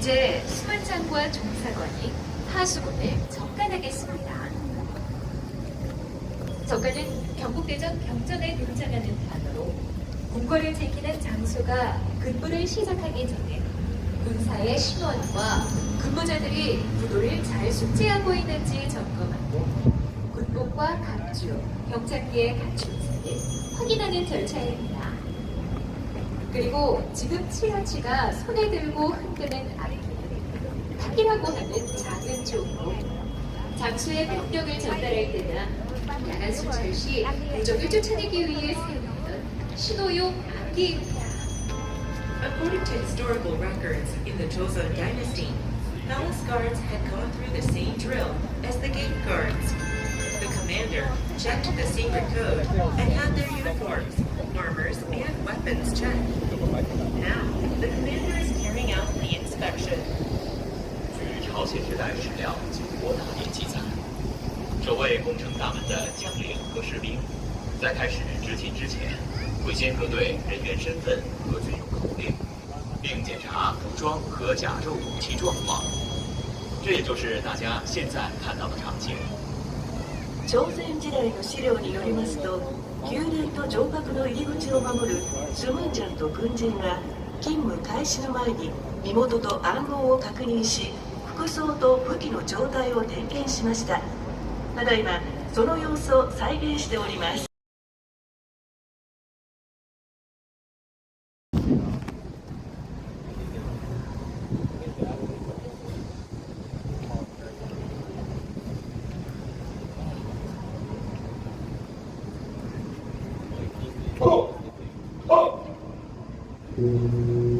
이제 수만장과 종사관이 하수군을 정관하겠습니다. 정관은 경국대전 경전에 등장하는 단어로 궁궐을 지키는 장수가 근무를 시작하기 전에 군사의 신원과 근무자들이 구도를 잘 숙지하고 있는지 점검하고 군복과 갑주, 경찰기의 갖춘 사를 확인하는 절차입니다. 그리고 지금 치아치가 손에 들고 흔드는 악기는 탁이라고 하는 작은 종으로 장수의 병력을 전달할 때나 야간 수찰 시 무적을 쫓아내기 위해 사용하던 신호용 악기입니다. According to historical records, in the Joseon dynasty, palace guards had gone through the same drill as the gate guards. The commander checked the secret code and had their 据朝鲜时代史料及国大典记载，守卫攻城大门的将领和士兵，在开始执勤之前，会先核对人员身份和军用口令，并检查服装和甲胄武器状况。这也就是大家现在看到的场景。朝鮮時代の資料によりますと宮殿と城郭の入り口を守るスムンジャンと軍人が勤務開始の前に身元と暗号を確認し 服装と武器の状態を点検しました。ただいまその様子を再現しております。근무